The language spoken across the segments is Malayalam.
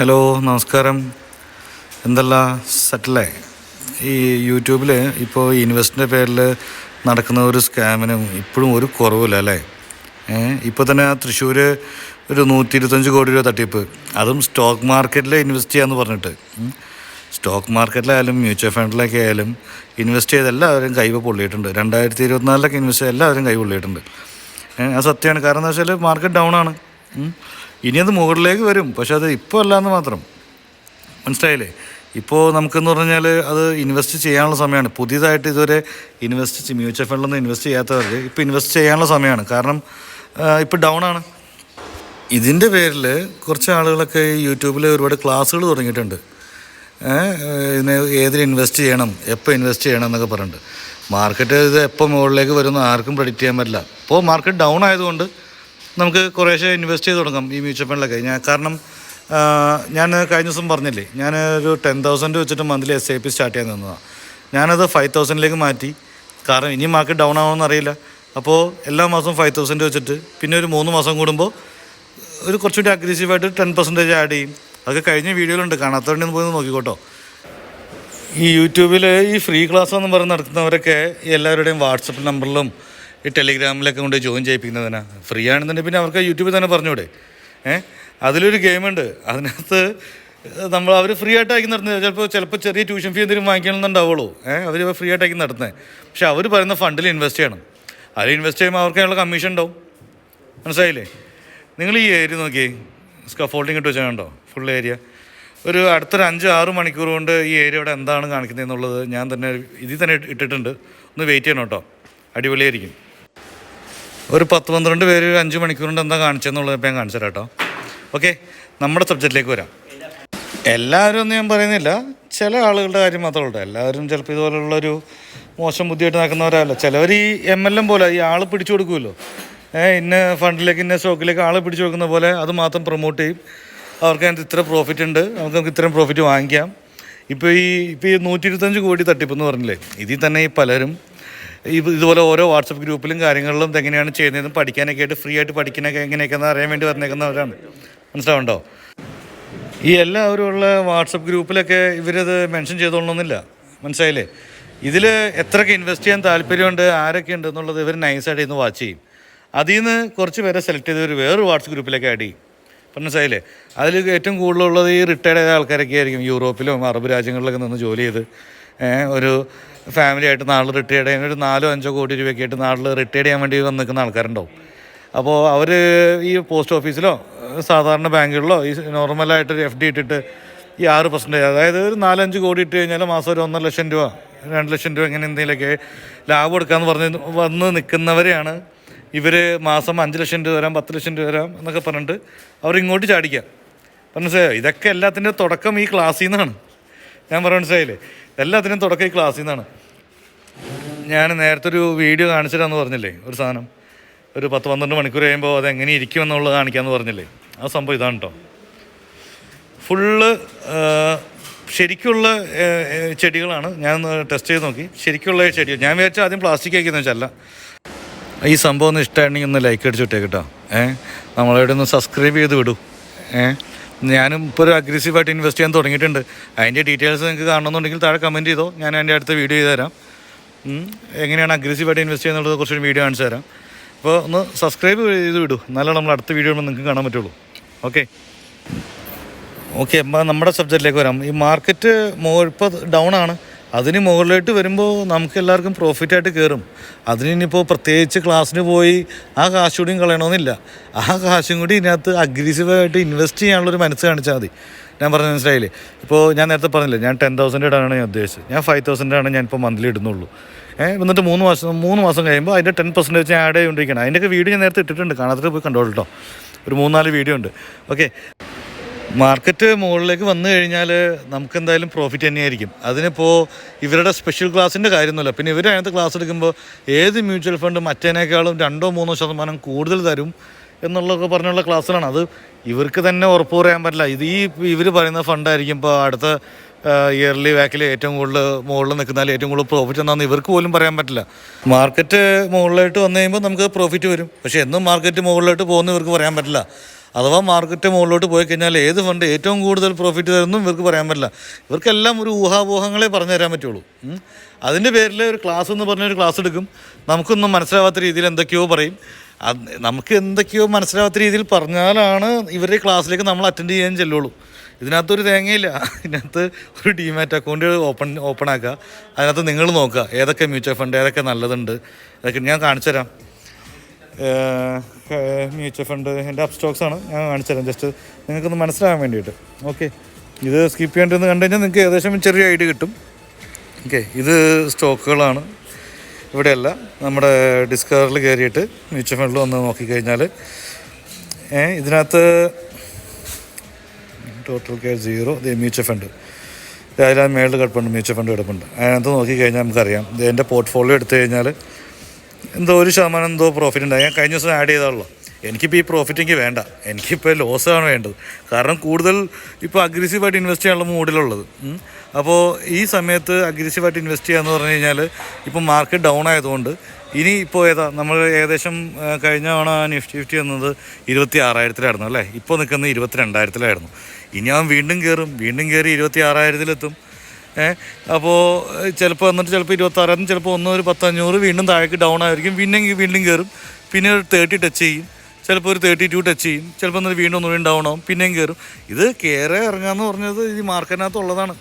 ഹലോ നമസ്കാരം. എന്തല്ല സെറ്റല്ലേ ഈ യൂട്യൂബിൽ ഇപ്പോൾ ഇൻവെസ്റ്റിന്റെ പേരിൽ നടക്കുന്ന ഒരു സ്കാമിനും ഇപ്പോഴും ഒരു കുറവില്ല അല്ലേ? ഇപ്പോൾ തന്നെ തൃശ്ശൂർ ഒരു നൂറ്റി ഇരുപത്തഞ്ച് കോടി രൂപ തട്ടിപ്പ്. അതും സ്റ്റോക്ക് മാർക്കറ്റിൽ ഇൻവെസ്റ്റ് ചെയ്യാമെന്ന് പറഞ്ഞിട്ട്. സ്റ്റോക്ക് മാർക്കറ്റിലായാലും മ്യൂച്വൽ ഫണ്ടിലൊക്കെ ആയാലും ഇൻവെസ്റ്റ് ചെയ്ത് എല്ലാവരും കൈവ പൊള്ളിയിട്ടുണ്ട്. രണ്ടായിരത്തി ഇരുപത്തിനാലിലൊക്കെ ഇൻവെസ്റ്റ് ചെയ്ത് എല്ലാവരും കൈ പൊള്ളിയിട്ടുണ്ട്. അത് സത്യമാണ് കാരണം എന്താ വെച്ചാൽ മാർക്കറ്റ് ഡൗൺ ആണ്. ഇനി അത് മുകളിലേക്ക് വരും. പക്ഷെ അത് ഇപ്പോൾ അല്ലാന്ന് മാത്രം. മനസ്സിലായില്ലേ? ഇപ്പോൾ നമുക്കെന്ന് പറഞ്ഞാൽ അത് ഇൻവെസ്റ്റ് ചെയ്യാനുള്ള സമയമാണ് പുതിയതായിട്ട് ഇതുവരെ ഇൻവെസ്റ്റ് മ്യൂച്വൽ ഫണ്ടിലൊന്നും ഇൻവെസ്റ്റ് ചെയ്യാത്തവർക്ക് ഇപ്പോൾ ഇൻവെസ്റ്റ് ചെയ്യാനുള്ള സമയമാണ് കാരണം ഇപ്പോൾ ഡൗൺ ആണ്. ഇതിന്റെ പേരിൽ കുറച്ച് ആളുകളൊക്കെ യൂട്യൂബിൽ ഒരുപാട് ക്ലാസ്സുകൾ തുടങ്ങിയിട്ടുണ്ട്. ഇതിന് ഏതിൽ ഇൻവെസ്റ്റ് ചെയ്യണം എപ്പോൾ ഇൻവെസ്റ്റ് ചെയ്യണം എന്നൊക്കെ പറഞ്ഞിട്ട്. മാർക്കറ്റ് ഇത് എപ്പോൾ മുകളിലേക്ക് വരുമെന്ന് ആർക്കും പ്രഡിക്റ്റ് ചെയ്യാൻ പറ്റില്ല. ഇപ്പോൾ മാർക്കറ്റ് ഡൗൺ ആയതുകൊണ്ട് നമുക്ക് കുറേശ്ശെ ഇൻവെസ്റ്റ് ചെയ്ത് തുടങ്ങാം ഈ മ്യൂച്വൽ ഫണ്ടിലൊക്കെ ഞാൻ കാരണം ഞാൻ കഴിഞ്ഞ ദിവസം പറഞ്ഞില്ലേ ഞാൻ ഒരു ടെൻ തൗസൻഡ് വെച്ചിട്ട് monthly S I P start ചെയ്യാൻ നിന്നതാണ് ഞാനത് ഫൈവ് തൗസൻഡിലേക്ക് മാറ്റി. കാരണം ഇനി മാർക്കറ്റ് ഡൗൺ ആവുമെന്ന് അറിയില്ല. അപ്പോൾ എല്ലാ മാസവും ഫൈവ് തൗസൻഡ് വെച്ചിട്ട് പിന്നെ ഒരു മൂന്ന് മാസം കൂടുമ്പോൾ ഒരു കുറച്ചുകൂടി അഗ്രസീവായിട്ട് ടെൻ പെർസെന്റേജ് ആഡ് ചെയ്യും. അതൊക്കെ കഴിഞ്ഞ വീഡിയോയിലുണ്ട് കാണാത്തവരുടെ ഒന്ന് പോയി നോക്കിക്കോട്ടോ. ഈ യൂട്യൂബിൽ ഈ ഫ്രീ ക്ലാസ് എന്ന് പറഞ്ഞ് നടത്തുന്നവരൊക്കെ എല്ലാവരുടെയും വാട്സപ്പ് നമ്പറിലും ഈ ടെലിഗ്രാമിലൊക്കെ കൊണ്ട് ജോയിൻ ചെയ്യിപ്പിക്കുന്നതിനാ. ഫ്രീ ആണെന്നുണ്ടെങ്കിൽ പിന്നെ അവർക്ക് യൂട്യൂബിൽ തന്നെ പറഞ്ഞൂടെ ഏഹ് അതിലൊരു ഗെയിമുണ്ട് അതിനകത്ത് നമ്മൾ അവർ ഫ്രീ ആയിട്ട് അയക്കി നടത്തുന്നത്. ചിലപ്പോൾ ചിലപ്പോൾ ചെറിയ ട്യൂഷൻ ഫീ എന്തെങ്കിലും വാങ്ങിക്കണമെന്നുണ്ടാവുള്ളൂ. ഏഹ് അവർ ഫ്രീ ആയിട്ട് അയക്കി നടത്തുന്നത് പക്ഷെ അവർ പറയുന്ന ഫണ്ടിൽ ഇൻവെസ്റ്റ് ചെയ്യണം. അതിൽ ഇൻവെസ്റ്റ് ചെയ്യുമ്പോൾ അവർക്ക് അതിനുള്ള കമ്മീഷൻ ഉണ്ടാവും. മനസ്സിലായില്ലേ? നിങ്ങൾ ഈ ഏരിയ നോക്കിയേ. സ്കഫോൾഡിങ് ഇട്ട് വെച്ചാൽ കണ്ടോ? ഫുൾ ഏരിയ ഒരു അടുത്തൊരു അഞ്ച് ആറ് മണിക്കൂർ കൊണ്ട് ഈ ഏരിയ ഇവിടെ എന്താണ് കാണിക്കുന്നത് എന്നുള്ളത് ഞാൻ തന്നെ ഇതിൽ തന്നെ ഇട്ടിട്ടുണ്ട്. ഒന്ന് വെയിറ്റ് ചെയ്യണം കേട്ടോ. അടിപൊളിയായിരിക്കും. ഒരു പത്ത് പന്ത്രണ്ട് പേര് ഒരു അഞ്ച് മണിക്കൂറിന്റെ എന്താ കാണിച്ചെന്നുള്ളത് ഞാൻ കാണിച്ചു തരാം കേട്ടോ ഓക്കെ നമ്മുടെ സബ്ജക്റ്റിലേക്ക് വരാം. എല്ലാവരും ഒന്നും ഞാൻ പറയുന്നില്ല. ചില ആളുകളുടെ കാര്യം മാത്രമേ ഉള്ളൂ. എല്ലാവരും ചിലപ്പോൾ ഇതുപോലുള്ളൊരു മോശം ബുദ്ധിയായിട്ട് നടക്കുന്നവരല്ല. ചിലവർ ഈ എം എൽ എം പോലെ ഈ ആൾ പിടിച്ചു കൊടുക്കുമല്ലോ. ഏഹ് ഇന്ന ഫണ്ടിലേക്ക് ഇന്ന സ്റ്റോക്കിലേക്ക് ആൾ പിടിച്ചു കൊടുക്കുന്ന പോലെ അത് മാത്രം പ്രൊമോട്ട് ചെയ്യും. അവർക്ക് അതിനകത്ത് ഇത്ര പ്രോഫിറ്റ് ഉണ്ട്. നമുക്ക് നമുക്ക് ഇത്രയും പ്രോഫിറ്റ് വാങ്ങിക്കാം. ഇപ്പോൾ ഈ ഇപ്പോൾ ഈ നൂറ്റി ഇരുപത്തഞ്ച് കോടി തട്ടിപ്പെന്ന് പറഞ്ഞില്ലേ? ഇതിൽ തന്നെ ഈ പലരും ഇതുപോലെ ഓരോ വാട്സപ്പ് ഗ്രൂപ്പിലും കാര്യങ്ങളിലും എങ്ങനെയാണ് ചെയ്യുന്നതെന്നും പഠിക്കാനൊക്കെ ആയിട്ട് ഫ്രീ ആയിട്ട് പഠിക്കാനൊക്കെ എങ്ങനെയൊക്കെയെന്ന് അറിയാൻ വേണ്ടി പറഞ്ഞേക്കുന്നവരാണ് മനസ്സിലാവുണ്ടോ? ഈ എല്ലാവരും ഉള്ള വാട്സപ്പ് ഗ്രൂപ്പിലൊക്കെ ഇവരത് മെൻഷൻ ചെയ്തോളണമെന്നില്ല മനസ്സിലായില്ലേ? ഇതിൽ എത്രയൊക്കെ ഇൻവെസ്റ്റ് ചെയ്യാൻ താല്പര്യമുണ്ട് ആരൊക്കെ ഉണ്ട് എന്നുള്ളത് ഇവർ നൈസായിട്ട് ഇന്ന് വാച്ച് ചെയ്യും. അതിൽ നിന്ന് കുറച്ച് പേരെ സെലക്ട് ചെയ്ത് ഒരു വേറൊരു വാട്സപ്പ് ഗ്രൂപ്പിലേക്ക് ആഡ് ചെയ്യും. മനസ്സിലായില്ലേ? അതിൽ ഏറ്റവും കൂടുതലുള്ളത് ഈ റിട്ടയർഡ് ആയ ആൾക്കാരൊക്കെ ആയിരിക്കും യൂറോപ്പിലും അറബ് രാജ്യങ്ങളിലൊക്കെ നിന്ന് ജോലി ചെയ്ത് ഒരു ഫാമിലി ആയിട്ട് നാട്ടിൽ റിട്ടയർഡ് ചെയ്യാൻ ഒരു നാലോ അഞ്ചോ കോടി രൂപയൊക്കെ ആയിട്ട് നാട്ടിൽ റിട്ടയർഡ് ചെയ്യാൻ വേണ്ടി വന്ന് നിൽക്കുന്ന ആൾക്കാരുണ്ടാവും. അപ്പോൾ അവർ ഈ പോസ്റ്റ് ഓഫീസിലോ സാധാരണ ബാങ്കുകളിലോ ഈ നോർമലായിട്ട് എഫ് ഡി ഇട്ടിട്ട് ഈ ആറ് പെർസെന്റേജ് അതായത് ഒരു നാലഞ്ച് കോടി ഇട്ട് കഴിഞ്ഞാൽ മാസം ഒരു ഒന്നര ലക്ഷം രൂപ രണ്ട് ലക്ഷം രൂപ ഇങ്ങനെ എന്തെങ്കിലുമൊക്കെ ലാഭം എടുക്കാമെന്ന് പറഞ്ഞ് വന്ന് നിൽക്കുന്നവരെയാണ് ഇവർ മാസം അഞ്ച് ലക്ഷം രൂപ തരാം പത്ത് ലക്ഷം രൂപ തരാം എന്നൊക്കെ പറഞ്ഞിട്ട് അവർ ഇങ്ങോട്ട് ചാടിക്കുക മനസ്സിലായോ? ഇതൊക്കെ എല്ലാത്തിന്റെ തുടക്കം ഈ ക്ലാസ്സിൽ നിന്നാണ്. ഞാൻ പറയാൻ മനസ്സിലായില്ലേ? എല്ലാത്തിനും തുടക്കം ഈ ക്ലാസ്സിൽ നിന്നാണ്. ഞാൻ നേരത്തെ ഒരു വീഡിയോ കാണിച്ചിട്ടാന്ന് പറഞ്ഞില്ലേ ഒരു സാധനം. ഒരു പത്ത് പന്ത്രണ്ട് മണിക്കൂർ കഴിയുമ്പോൾ അത് എങ്ങനെ ഇരിക്കും എന്നുള്ളത് കാണിക്കാമെന്ന് പറഞ്ഞില്ലേ ആ സംഭവം ഇതാണ് കേട്ടോ ഫുള്ള് ശരിക്കുള്ള ചെടികളാണ്. ഞാൻ ടെസ്റ്റ് ചെയ്ത് നോക്കി. ശരിക്കുള്ള ചെടി ഞാൻ വിചാരിച്ചാൽ ആദ്യം പ്ലാസ്റ്റിക് ആക്കിയെന്ന് വെച്ചല്ല. ഈ സംഭവം ഒന്ന് ഇഷ്ടമായിരുന്നെങ്കിൽ ഒന്ന് ലൈക്ക് അടിച്ച് വിട്ടേ കേട്ടോ ഏഹ് നമ്മളവിടെ ഒന്ന് സബ്സ്ക്രൈബ് ചെയ്ത് വിടൂ. ഏഹ് ഞാനും ഇപ്പോൾ ഒരു അഗ്രസീവായിട്ട് ഇൻവെസ്റ്റ് ചെയ്യാൻ തുടങ്ങിയിട്ടുണ്ട്. അതിന്റെ ഡീറ്റെയിൽസ് നിങ്ങൾക്ക് കാണണമെന്നുണ്ടെങ്കിൽ താഴെ കമന്റ് ചെയ്തോ. ഞാൻ എന്റെ അടുത്ത വീഡിയോ ചെയ്ത് തരാം. എങ്ങനെയാണ് അഗ്രസീവായിട്ട് ഇൻവെസ്റ്റ് ചെയ്യുന്നത് കുറച്ചൊരു വീഡിയോ കാണിച്ചു തരാം. അപ്പോൾ ഒന്ന് സബ്സ്ക്രൈബ് ചെയ്ത് വിടൂ. എന്നാലും നമ്മൾ അടുത്ത വീഡിയോ നിങ്ങൾക്ക് കാണാൻ പറ്റുള്ളൂ. ഓക്കെ ഓക്കെ നമ്മുടെ സബ്ജക്റ്റിലേക്ക് വരാം. ഈ മാർക്കറ്റ് ഇപ്പോൾ ഡൗൺ ആണ്. അതിന് മുകളിലോട്ട് വരുമ്പോൾ നമുക്ക് എല്ലാവർക്കും പ്രോഫിറ്റായിട്ട് കയറും അതിന് ഇനിയിപ്പോൾ പ്രത്യേകിച്ച് ക്ലാസ്സിന് പോയി ആ കാശ് കൂടിയും കളയണമെന്നില്ല ആ കാശും കൂടി ഇതിനകത്ത് അഗ്രസീവായിട്ട് ഇൻവെസ്റ്റ് ചെയ്യാനുള്ളൊരു മനസ്സ് കാണിച്ചാൽ മതി. ഞാൻ പറഞ്ഞ മനസ്സിലായില്ലേ? ഇപ്പോൾ ഞാൻ നേരത്തെ പറഞ്ഞില്ലേ ഞാൻ ടെൻ തൗസൻഡ് ഇടാനാണ് ഞാൻ ഉദ്ദേശിച്ചത്. ഞാൻ ഫൈവ് തൗസൻഡാണ് ഞാൻ ഇപ്പോൾ മന്ത്ലി ഇടുന്നുള്ളൂ. ഏഹ് എന്നിട്ട് മൂന്ന് മാസം മൂന്ന് മാസം കഴിയുമ്പോൾ അതിന്റെ ടെൻ പെർസെന്റേജ് ആഡ് ചെയ്തുകൊണ്ടിരിക്കണം അതിന്റെയൊക്കെ വീഡിയോ ഞാൻ നേരത്തെ ഇട്ടിട്ടുണ്ട്. കാണാത്തൊക്കെ പോയി കണ്ടോളൂ കേട്ടോ ഒരു മൂന്നാൽ വീഡിയോ ഉണ്ട്. ഓക്കെ മാർക്കറ്റ് മുകളിലേക്ക് വന്നു കഴിഞ്ഞാൽ നമുക്ക് എന്തായാലും പ്രോഫിറ്റ് തന്നെയായിരിക്കും. അതിനിപ്പോൾ ഇവരുടെ സ്പെഷ്യൽ ക്ലാസ്സിന്റെ കാര്യമൊന്നുമില്ല. പിന്നെ ഇവർ ക്ലാസ് എടുക്കുമ്പോൾ ഏത് മ്യൂച്വൽ ഫണ്ട് മറ്റേനേക്കാളും രണ്ടോ മൂന്നോ ശതമാനം കൂടുതൽ തരും എന്നുള്ളതൊക്കെ പറഞ്ഞുള്ള ക്ലാസ്സിലാണ് അത് ഇവർക്ക് തന്നെ ഉറപ്പ് പറയാൻ പറ്റില്ല. ഇത് ഈ ഇവർ പറയുന്ന ഫണ്ടായിരിക്കും ഇപ്പോൾ അടുത്ത ഇയർലി ബാക്കിൽ ഏറ്റവും കൂടുതൽ മുകളിൽ നിൽക്കുന്നാൽ ഏറ്റവും കൂടുതൽ പ്രോഫിറ്റ് എന്താണെന്ന് ഇവർക്ക് പോലും പറയാൻ പറ്റില്ല. മാർക്കറ്റ് മുകളിലോട്ട് വന്നു കഴിയുമ്പോൾ നമുക്ക് പ്രോഫിറ്റ് വരും. പക്ഷേ എന്നും മാർക്കറ്റ് മുകളിലോട്ട് പോകുന്ന ഇവർക്ക് പറയാൻ പറ്റില്ല. അഥവാ മാർക്കറ്റ് മുകളിലോട്ട് പോയി കഴിഞ്ഞാൽ ഏത് ഫണ്ട് ഏറ്റവും കൂടുതൽ പ്രോഫിറ്റ് തരുന്നതും ഇവർക്ക് പറയാൻ പറ്റില്ല. ഇവർക്കെല്ലാം ഒരു ഊഹാപോഹങ്ങളെ പറഞ്ഞു തരാൻ പറ്റുള്ളൂ. അതിന്റെ പേരിൽ ഒരു ക്ലാസ് എന്ന് പറഞ്ഞൊരു ക്ലാസ് എടുക്കും. നമുക്കൊന്നും മനസ്സിലാവാത്ത രീതിയിൽ എന്തൊക്കെയോ പറയും. നമുക്ക് എന്തൊക്കെയോ മനസ്സിലാവാത്ത രീതിയിൽ പറഞ്ഞാലാണ് ഇവരുടെ ക്ലാസ്സിലേക്ക് നമ്മൾ അറ്റൻഡ് ചെയ്യാൻ ചെല്ലുള്ളൂ. ഇതിനകത്തൊരു തേങ്ങയില്ല. ഇതിനകത്ത് ഒരു ഡിമാറ്റ് അക്കൗണ്ട് ഓപ്പൺ ഓപ്പൺ ആക്കുക. അതിനകത്ത് നിങ്ങൾ നോക്കുക. ഏതൊക്കെ മ്യൂച്വൽ ഫണ്ട് ഏതൊക്കെ നല്ലതുണ്ട്. അതൊക്കെ ഞാൻ കാണിച്ചു തരാം. മ്യൂച്വൽ ഫണ്ട് എന്റെ അപ് സ്റ്റോക്സാണ് ഞാൻ കാണിച്ചു തരാം. ജസ്റ്റ് നിങ്ങൾക്കൊന്ന് മനസ്സിലാകാൻ വേണ്ടിയിട്ട്. ഓക്കെ. ഇത് സ്കിപ്പ് ചെയ്യേണ്ടതെന്ന് കണ്ടു കഴിഞ്ഞാൽ നിങ്ങൾക്ക് ഏകദേശം ചെറിയ ഐഡിയ കിട്ടും. ഓക്കെ. ഇത് സ്റ്റോക്കുകളാണ്. ഇവിടെയല്ല നമ്മുടെ ഡിസ്കവറിൽ കയറിയിട്ട് മ്യൂച്വൽ ഫണ്ടിൽ വന്ന് നോക്കിക്കഴിഞ്ഞാൽ ഇതിനകത്ത് total care zero mutual fund. അതിൽ മേളിൽ കിടപ്പുണ്ട് മ്യൂച്വൽ ഫണ്ട് കിടപ്പുണ്ട്. അതിനകത്ത് നോക്കിക്കഴിഞ്ഞാൽ നമുക്കറിയാം. എന്റെ പോർട്ട്ഫോളിയോ എടുത്തു കഴിഞ്ഞാൽ എന്തോ ഒരു ശതമാനം എന്തോ പ്രോഫിറ്റ് ഉണ്ടായി. ഞാൻ കഴിഞ്ഞ ദിവസം ആഡ് ചെയ്താണല്ലോ. എനിക്കിപ്പോൾ ഈ പ്രോഫിറ്റ് എനിക്ക് വേണ്ട. എനിക്കിപ്പോൾ ലോസാണ് വേണ്ടത്. കാരണം കൂടുതൽ ഇപ്പോൾ അഗ്രസീവായിട്ട് ഇൻവെസ്റ്റ് ചെയ്യാനുള്ള മൂഡിലുള്ളത്. അപ്പോൾ ഈ സമയത്ത് അഗ്രസീവായിട്ട് ഇൻവെസ്റ്റ് ചെയ്യാന്ന് പറഞ്ഞു കഴിഞ്ഞാൽ ഇപ്പോൾ മാർക്കറ്റ് ഡൗൺ ആയതുകൊണ്ട് ഇനി ഇപ്പോൾ ഏതാ നമ്മൾ ഏകദേശം കഴിഞ്ഞ തവണ നിഫ്റ്റി ഫിഫ്റ്റി വന്നത് ഇരുപത്തി ആറായിരത്തിലായിരുന്നു അല്ലേ? ഇപ്പോൾ നിൽക്കുന്നത് ഇരുപത്തി രണ്ടായിരത്തിലായിരുന്നു ഇനി അവൻ വീണ്ടും കയറും വീണ്ടും കയറി ഇരുപത്തി ആറായിരത്തിലെത്തും അപ്പോൾ ചിലപ്പോൾ എന്നിട്ട് ചിലപ്പോൾ ഇരുപത്താറായിരം ചിലപ്പോൾ ഒന്ന് ഒരു പത്തഞ്ഞൂറ് വീണ്ടും താഴേക്ക് ഡൗൺ ആയിരിക്കും. പിന്നെ വീണ്ടും കയറും പിന്നെ ഒരു തേർട്ടി ടച്ച് ചെയ്യും. ചിലപ്പോൾ ഒരു തേർട്ടി ടു ടച്ച് ചെയ്യും. ചിലപ്പോൾ എന്നിട്ട് വീണ്ടും ഒന്നുകൂടി ഡൗൺ ആവും. പിന്നെയും കയറും ഇത് കയറി ഇറങ്ങാന്ന് പറഞ്ഞത് ഈ മാർക്കറ്റിനകത്ത് ഉള്ളതാണ്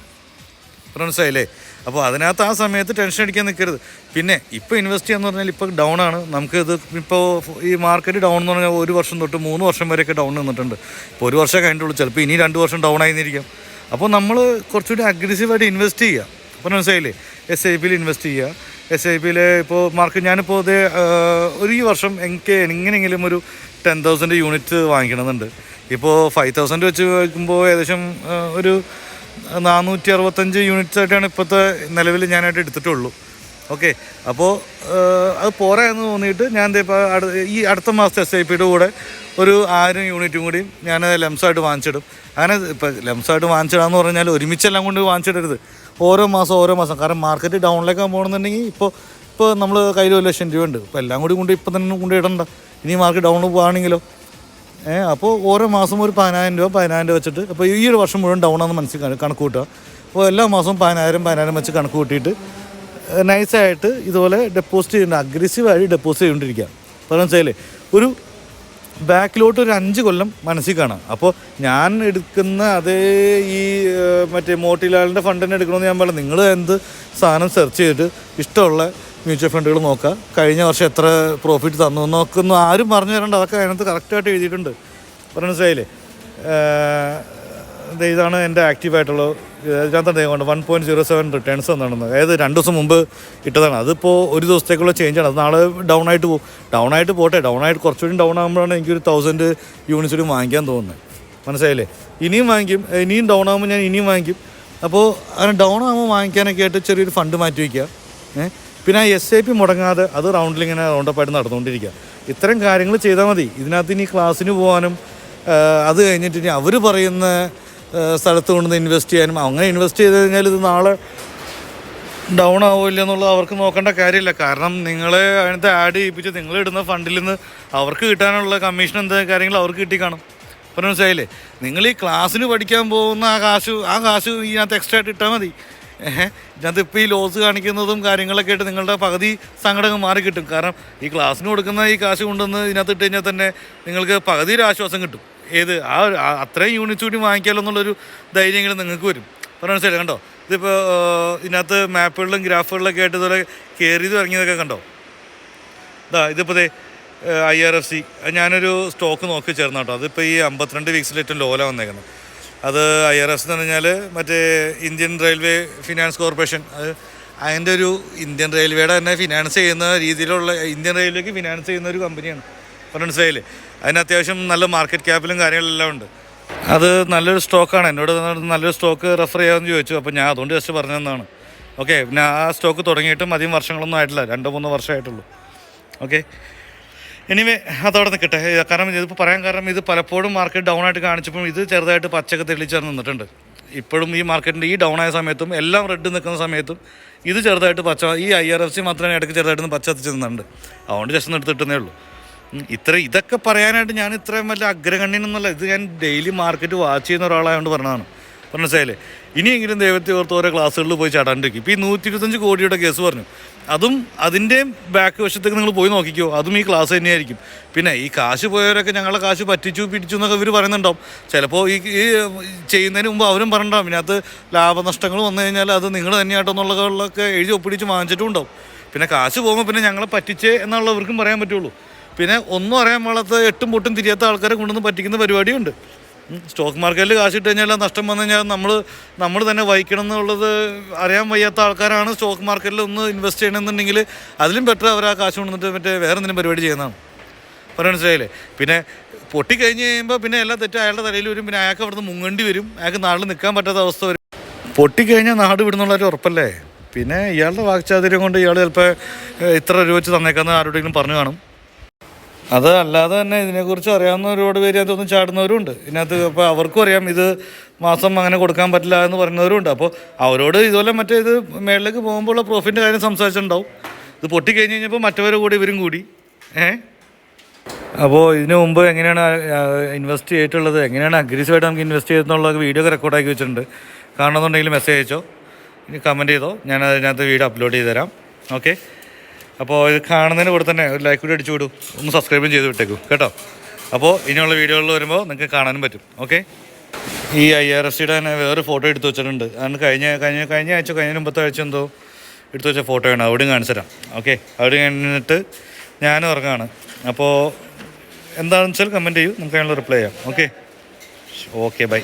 മനസ്സിലായില്ലേ? അപ്പോൾ അതിനകത്ത് ആ സമയത്ത് ടെൻഷൻ അടിക്കാൻ നിൽക്കരുത് പിന്നെ ഇപ്പോൾ ഇൻവെസ്റ്റ് ചെയ്യാന്ന് പറഞ്ഞാൽ ഇപ്പോൾ ഡൗൺ ആണ്. നമുക്ക് ഇത് ഇപ്പോൾ ഈ മാർക്കറ്റ് ഡൗൺ എന്ന് പറഞ്ഞാൽ ഒരു വർഷം തൊട്ട് മൂന്ന് വർഷം വരെയൊക്കെ ഡൗൺ നിന്നിട്ടുണ്ട്. ഇപ്പോൾ ഒരു വർഷം കഴിഞ്ഞിട്ടുള്ളൂ. ചിലപ്പോൾ ഇനി രണ്ട് വർഷം ഡൗൺ ആയിരിക്കും അപ്പോൾ നമ്മൾ കുറച്ചുകൂടി അഗ്രസീവായിട്ട് ഇൻവെസ്റ്റ് ചെയ്യുക അപ്പോൾ മനസ്സിലായില്ലേ? എസ് ഐ പിയിൽ ഇൻവെസ്റ്റ് ചെയ്യുക എസ് ഐ പിയിൽ ഇപ്പോൾ മാർക്ക് ഞാനിപ്പോൾ ഇത് ഒരു ഈ വർഷം എനിക്ക് എങ്ങനെയെങ്കിലും ഒരു ടെൻ തൗസൻഡ് യൂണിറ്റ് വാങ്ങിക്കണമെന്നുണ്ട്. ഇപ്പോൾ ഫൈവ് തൗസൻഡ് വെച്ച് വയ്ക്കുമ്പോൾ ഏകദേശം ഒരു നാനൂറ്റി അറുപത്തഞ്ച് യൂണിറ്റ്സ് ആയിട്ടാണ് ഇപ്പോഴത്തെ നിലവിൽ ഞാനായിട്ട് എടുത്തിട്ടുള്ളൂ. ഓക്കെ അപ്പോൾ അത് പോരാ എന്ന് തോന്നിയിട്ട് ഞാൻ ഇപ്പോൾ ഈ അടുത്ത മാസത്തെ എസ് ഐ പിയുടെ കൂടെ ഒരു ആയിരം യൂണിറ്റും കൂടി ഞാൻ ലംസായിട്ട് വാങ്ങിച്ചിടും. അങ്ങനെ ഇപ്പം ലംസായിട്ട് വാങ്ങിച്ചിടാന്ന് പറഞ്ഞാൽ ഒരുമിച്ചെല്ലാം കൊണ്ട് വാങ്ങിച്ചിടരുത്. ഓരോ മാസം ഓരോ മാസം. കാരണം മാർക്കറ്റ് ഡൗണിലേക്ക് പോകണമെന്നുണ്ടെങ്കിൽ ഇപ്പോൾ ഇപ്പോൾ നമ്മൾ കയ്യിൽ ഒരു ലക്ഷം രൂപ ഉണ്ട് ഇപ്പോൾ എല്ലാം കൂടി കൊണ്ട് ഇപ്പം തന്നെ കൊണ്ട് ഇടണ്ട. ഇനി മാർക്കറ്റ് ഡൗൺ പോകുകയാണെങ്കിലോ ഏഹ് അപ്പോൾ ഓരോ മാസം ഒരു പതിനായിരം രൂപ പതിനായിരം രൂപ വെച്ചിട്ട് അപ്പോൾ ഈ ഒരു വർഷം മുഴുവൻ ഡൗണാന്ന് മനസ്സിൽ കണക്ക് കൂട്ടുക. അപ്പോൾ എല്ലാ മാസവും പതിനായിരം പതിനായിരം വെച്ച് കണക്ക് കൂട്ടിയിട്ട് നൈസായിട്ട് ഇതുപോലെ ഡെപ്പോസിറ്റ് ചെയ്യേണ്ട അഗ്രസീവായിട്ട് ഡെപ്പോസിറ്റ് ചെയ്തുകൊണ്ടിരിക്കുക. കാരണം വെച്ചാൽ ഒരു ബാക്കിലോട്ട് ഒരു അഞ്ച് കൊല്ലം മനസ്സിൽ കാണാം. അപ്പോൾ ഞാൻ എടുക്കുന്ന അതേ ഈ മറ്റേ മോട്ടിലാലിന്റെ തന്നെ എടുക്കണമെന്ന് ഞാൻ പറഞ്ഞു നിങ്ങൾ എന്ത് സാധനം സെർച്ച് ചെയ്തിട്ട് ഇഷ്ടമുള്ള മ്യൂച്വൽ ഫണ്ടുകൾ നോക്കുക. കഴിഞ്ഞ വർഷം എത്ര പ്രോഫിറ്റ് തന്നു എന്നൊക്കെ ആരും പറഞ്ഞു തരണ്ട. അതൊക്കെ അതിനകത്ത് കറക്റ്റായിട്ട് എഴുതിയിട്ടുണ്ട്. മനസ്സിലായില്ലേ? ഇതാണ് എന്റെ ആക്റ്റീവായിട്ടുള്ള ഇതിനകത്ത് കൊണ്ട്. One point zero seven returns വന്നാണ് അതായത് രണ്ട് ദിവസം മുമ്പ് ഇട്ടതാണ്. അതിപ്പോൾ ഒരു ദിവസത്തേക്കുള്ള ചേഞ്ചാണ് അത് നാളെ ഡൗൺ ആയിട്ട് പോകും ഡൗൺ ആയിട്ട് പോട്ടെ. ഡൗൺ ആയിട്ട് കുറച്ചുകൂടി ഡൗൺ ആകുമ്പോഴാണ് എനിക്കൊരു തൗസൻഡ് യൂണിറ്റ്സ് കൂടി വാങ്ങിക്കാൻ തോന്നുന്നത്. മനസ്സിലായില്ലേ? ഇനിയും വാങ്ങിക്കും. ഇനിയും ഡൗൺ ആകുമ്പോൾ ഞാൻ ഇനിയും വാങ്ങിക്കും. അപ്പോൾ അങ്ങനെ ഡൗൺ ആകുമ്പോൾ വാങ്ങിക്കാനൊക്കെ ആയിട്ട് ചെറിയൊരു ഫണ്ട് മാറ്റി വയ്ക്കുക പിന്നെ ആ എസ് ഐ പി മുടങ്ങാതെ അത് റൗണ്ടിൽ ഇങ്ങനെ റൗണ്ട് റൗണ്ടപ്പായിട്ട് നടന്നുകൊണ്ടിരിക്കുക. ഇത്തരം കാര്യങ്ങൾ ചെയ്താൽ മതി. ഇതിനകത്ത് ഇനി ക്ലാസ്സിന് പോകാനും അത് കഴിഞ്ഞിട്ട് ഇനി അവർ പറയുന്ന സ്ഥലത്ത് കൊണ്ടുവന്ന് ഇൻവെസ്റ്റ് ചെയ്യാനും അങ്ങനെ ഇൻവെസ്റ്റ് ചെയ്ത് കഴിഞ്ഞാൽ ഇത് നാളെ ഡൗൺ ആവില്ല എന്നുള്ളത് അവർക്ക് നോക്കേണ്ട കാര്യമില്ല. കാരണം നിങ്ങളെ അതിനകത്ത് ആഡ് ചെയ്യിപ്പിച്ച് നിങ്ങൾ ഇടുന്ന ഫണ്ടിൽ നിന്ന് അവർക്ക് കിട്ടാനുള്ള കമ്മീഷൻ എന്താ കാര്യങ്ങൾ അവർക്ക് കിട്ടി കാണും. അപ്പം മനസ്സിലായില്ലേ? നിങ്ങൾ ഈ ക്ലാസ്സിന് പഠിക്കാൻ പോകുന്ന ആ കാശ് ആ കാശ് ഇതിനകത്ത് എക്സ്ട്രാ ആയിട്ട് ഇട്ടാൽ മതി. ഇതിനകത്ത് ഇപ്പോൾ ഈ ലോസ് കാണിക്കുന്നതും കാര്യങ്ങളൊക്കെ ആയിട്ട് നിങ്ങളുടെ പകുതി സങ്കടം മാറി കിട്ടും. കാരണം ഈ ക്ലാസ്സിന് കൊടുക്കുന്ന ഈ കാശ് കൊണ്ടുവന്ന് ഇതിനകത്ത് ഇട്ട് കഴിഞ്ഞാൽ തന്നെ നിങ്ങൾക്ക് പകുതി ഒരു ആശ്വാസം കിട്ടും. ഏത് ആ അത്രയും യൂണിറ്റ്സ് കൂടി വാങ്ങിക്കാമല്ലോ എന്നുള്ളൊരു ധൈര്യങ്ങൾ നിങ്ങൾക്ക് വരും. പറഞ്ഞ മനസ്സിലായി? കണ്ടോ? ഇതിപ്പോൾ ഇതിനകത്ത് മാപ്പുകളിലും ഗ്രാഫുകളിലൊക്കെ ആയിട്ട് ഇതുപോലെ കയറിയത് ഇറങ്ങിയതൊക്കെ കണ്ടോ? ഇതാ ഇതിപ്പോൾ ദേ ഐ ആർ എഫ് സി ഞാനൊരു സ്റ്റോക്ക് നോക്കി ചേർന്ന കേട്ടോ. അതിപ്പോൾ ഈ അമ്പത്തിരണ്ട് വീക്സിൽ ഏറ്റവും ലോല വന്നേക്കുന്നത് അത് ഐ ആർ എഫ് എന്ന് പറഞ്ഞാൽ മറ്റേ ഇന്ത്യൻ റെയിൽവേ ഫിനാൻസ് കോർപ്പറേഷൻ അത് അതിന്റെ ഒരു ഇന്ത്യൻ റെയിൽവേയുടെ തന്നെ ഫിനാൻസ് ചെയ്യുന്ന രീതിയിലുള്ള ഇന്ത്യൻ റെയിൽവേക്ക് ഫിനാൻസ് ചെയ്യുന്ന ഒരു കമ്പനിയാണ് മനസ്സിലായില്ലേ? അതിന് അത്യാവശ്യം നല്ല മാർക്കറ്റ് ക്യാപ്പിലും കാര്യങ്ങളെല്ലാം ഉണ്ട്. അത് നല്ലൊരു സ്റ്റോക്കാണ് എന്നോട് നല്ലൊരു സ്റ്റോക്ക് റെഫർ ചെയ്യാമെന്ന് ചോദിച്ചു. അപ്പോൾ ഞാൻ അതുകൊണ്ട് ജസ്റ്റ് പറഞ്ഞതെന്നാണ്. ഓക്കെ പിന്നെ ആ സ്റ്റോക്ക് തുടങ്ങിയിട്ടും അധികം വർഷങ്ങളൊന്നും ആയിട്ടില്ല. രണ്ടോ മൂന്നോ വർഷമായിട്ടുള്ളൂ. ഓക്കെ എനിവേ അതവിടെ നിൽക്കട്ടെ. കാരണം ഇതിപ്പോൾ പറയാൻ കാരണം ഇത് പലപ്പോഴും മാർക്കറ്റ് ഡൗൺ ആയിട്ട് കാണിച്ചപ്പോൾ ഇത് ചെറുതായിട്ട് പച്ചക്ക് തെളിച്ചേർന്ന് നിന്നിട്ടുണ്ട്. ഇപ്പോഴും ഈ മാർക്കറ്റിന്റെ ഈ ഡൗൺ ആയ സമയത്തും എല്ലാം റെഡ് നിൽക്കുന്ന സമയത്തും ഇത് ചെറുതായിട്ട് പച്ച ഈ ഐ ആർ എഫ് സി മാത്രമേ ഇടയ്ക്ക് ചെറുതായിട്ട് പച്ച എത്തിച്ച് നിന്നുണ്ട് അതുകൊണ്ട് ജസ്റ്റ് ഒന്ന് എടുത്തിട്ടേ ഉള്ളൂ. ഇത്ര ഇതൊക്കെ പറയാനായിട്ട് ഞാൻ ഇത്രയും വലിയ അഗ്രഗണ്യനൊന്നുമല്ല ഇത് ഞാൻ ഡെയിലി മാർക്കറ്റ് വാച്ച് ചെയ്യുന്ന ഒരാളായതുകൊണ്ട് പറഞ്ഞതാണ്. മനസ്സിലായില്ലേ? ഇനിയെങ്കിലും ദൈവത്തെ ഓർത്ത് ഓരോ ക്ലാസ്സുകളിൽ പോയി ചാടാണ്ടിരിക്കും. ഇപ്പോൾ ഈ നൂറ്റി ഇരുപത്തഞ്ച് കോടിയുടെ കേസ് പറഞ്ഞു. അതും അതിന്റെ ബാക്ക് വശത്തേക്ക് നിങ്ങൾ പോയി നോക്കിക്കോ. അതും ഈ ക്ലാസ് തന്നെയായിരിക്കും. പിന്നെ ഈ കാശ് പോയവരൊക്കെ ഞങ്ങളെ കാശ് പറ്റിച്ചു പിടിച്ചു എന്നൊക്കെ ഇവർ പറയുന്നുണ്ടാവും. ചിലപ്പോൾ ഈ ഈ ചെയ്യുന്നതിന് മുമ്പ് അവരും പറഞ്ഞിട്ടുണ്ടാവും. ഇതിനകത്ത് ലാഭനഷ്ടങ്ങൾ വന്നു കഴിഞ്ഞാൽ അത് നിങ്ങൾ തന്നെയായിട്ടെന്നുള്ളതൊക്കെ എഴുതി ഒപ്പിടിച്ച് വാങ്ങിച്ചിട്ടും ഉണ്ടാവും. പിന്നെ കാശ് പോകുമ്പോൾ പിന്നെ ഞങ്ങളെ പറ്റിച്ചേ എന്നുള്ളവർക്കും പറയാൻ പറ്റുള്ളൂ. പിന്നെ ഒന്നും അറിയാൻ പാടാത്ത എട്ടും പൊട്ടും തിരിയാത്ത ആൾക്കാരെ കൊണ്ടുവന്ന് പറ്റിക്കുന്ന പരിപാടിയുണ്ട്. സ്റ്റോക്ക് മാർക്കറ്റിൽ കാശിട്ട് കഴിഞ്ഞാൽ നഷ്ടം വന്നു കഴിഞ്ഞാൽ നമ്മൾ നമ്മൾ തന്നെ വഹിക്കണം എന്നുള്ളത് അറിയാൻ വയ്യാത്ത ആൾക്കാരാണ് സ്റ്റോക്ക് മാർക്കറ്റിൽ ഒന്ന് ഇൻവെസ്റ്റ് ചെയ്യണമെന്നുണ്ടെങ്കിൽ അതിലും ബെറ്റർ അവർ ആ കാശ് കൊണ്ടുവന്നിട്ട് മറ്റേ വേറെ എന്തെങ്കിലും പരിപാടി ചെയ്യുന്നതാണ്. പറഞ്ഞു മനസ്സിലായില്ലേ? പിന്നെ പൊട്ടിക്കഴിഞ്ഞ് കഴിയുമ്പോൾ പിന്നെ എല്ലാ തെറ്റും അയാളുടെ തലയിൽ വരും പിന്നെ അയാൾക്ക് അവിടുന്ന് മുങ്ങേണ്ടി വരും അയാൾക്ക് നാട്ടിൽ നിൽക്കാൻ പറ്റാത്ത അവസ്ഥ വരും. പൊട്ടിക്കഴിഞ്ഞാൽ നാട് വിടുന്നുള്ളൊരു ഉറപ്പല്ലേ? പിന്നെ ഇയാളുടെ വാക്ചാതുര്യം കൊണ്ട് ഇയാൾ ചിലപ്പോൾ ഇത്ര രൂപ വെച്ച് തന്നേക്കാന്ന് ആരോടെങ്കിലും പറഞ്ഞു കാണും. അത് അല്ലാതെ തന്നെ ഇതിനെക്കുറിച്ച് അറിയാവുന്ന ഒരുപാട് പേര് അതൊന്നും ചാടുന്നവരും ഉണ്ട് ഇതിനകത്ത് അപ്പോൾ അവർക്കും അറിയാം ഇത് മാസം അങ്ങനെ കൊടുക്കാൻ പറ്റില്ല എന്ന് പറയുന്നവരും ഉണ്ട് അപ്പോൾ അവരോട് ഇതുപോലെ മറ്റേ ഇത് മേളിലേക്ക് പോകുമ്പോഴുള്ള പ്രോഫിറ്റിന്റെ കാര്യം സംസാരിച്ചിട്ടുണ്ടാവും. ഇത് പൊട്ടിക്കഴിഞ്ഞ് കഴിഞ്ഞപ്പോൾ മറ്റവരെ കൂടി ഇവരും കൂടി. ഏ? അപ്പോൾ ഇതിനു മുമ്പ് എങ്ങനെയാണ് ഇൻവെസ്റ്റ് ചെയ്തിട്ടുള്ളത്? എങ്ങനെയാണ് അഗ്രസീവായിട്ട് നമുക്ക് ഇൻവെസ്റ്റ് ചെയ്തെന്നുള്ള വീഡിയോ ഒക്കെ റെക്കോർഡാക്കി വെച്ചിട്ടുണ്ട്. കാണണമെന്നുണ്ടെങ്കിൽ മെസ്സേജ് അയച്ചോ. ഇനി കമന്റ് ചെയ്തോ. ഞാൻ അതിനകത്ത് വീഡിയോ അപ്ലോഡ് ചെയ്ത് തരാം ഓക്കെ അപ്പോൾ ഇത് കാണുന്നതിന് കൂടെ തന്നെ ഒരു ലൈക്ക് കൂടി അടിച്ചു വിടൂ. ഒന്ന് സബ്സ്ക്രൈബും ചെയ്ത് വിട്ടേക്കൂ. കേട്ടോ? അപ്പോൾ ഇനിയുള്ള വീഡിയോകളിൽ വരുമ്പോൾ നിങ്ങൾക്ക് കാണാനും പറ്റും. ഓക്കെ? ഈ ഐ ആർ എഫ് സിയുടെ തന്നെ വേറെ ഫോട്ടോ എടുത്ത് വെച്ചിട്ടുണ്ട്. അതാണ് കഴിഞ്ഞ കഴിഞ്ഞ കഴിഞ്ഞ ആഴ്ച കഴിഞ്ഞ മുമ്പത്തെ ആഴ്ച എന്തോ എടുത്തു വെച്ച ഫോട്ടോയാണ് അവിടെയും കാണിച്ചു തരാം. ഓക്കെ? അവിടെ കഴിഞ്ഞിട്ട് ഞാനും ഇറങ്ങാണ് അപ്പോൾ എന്താണെന്ന് വെച്ചാൽ കമന്റ് ചെയ്യൂ. നമുക്ക് അതിനുള്ള റിപ്ലൈ ചെയ്യാം. ഓക്കെ? Okay bye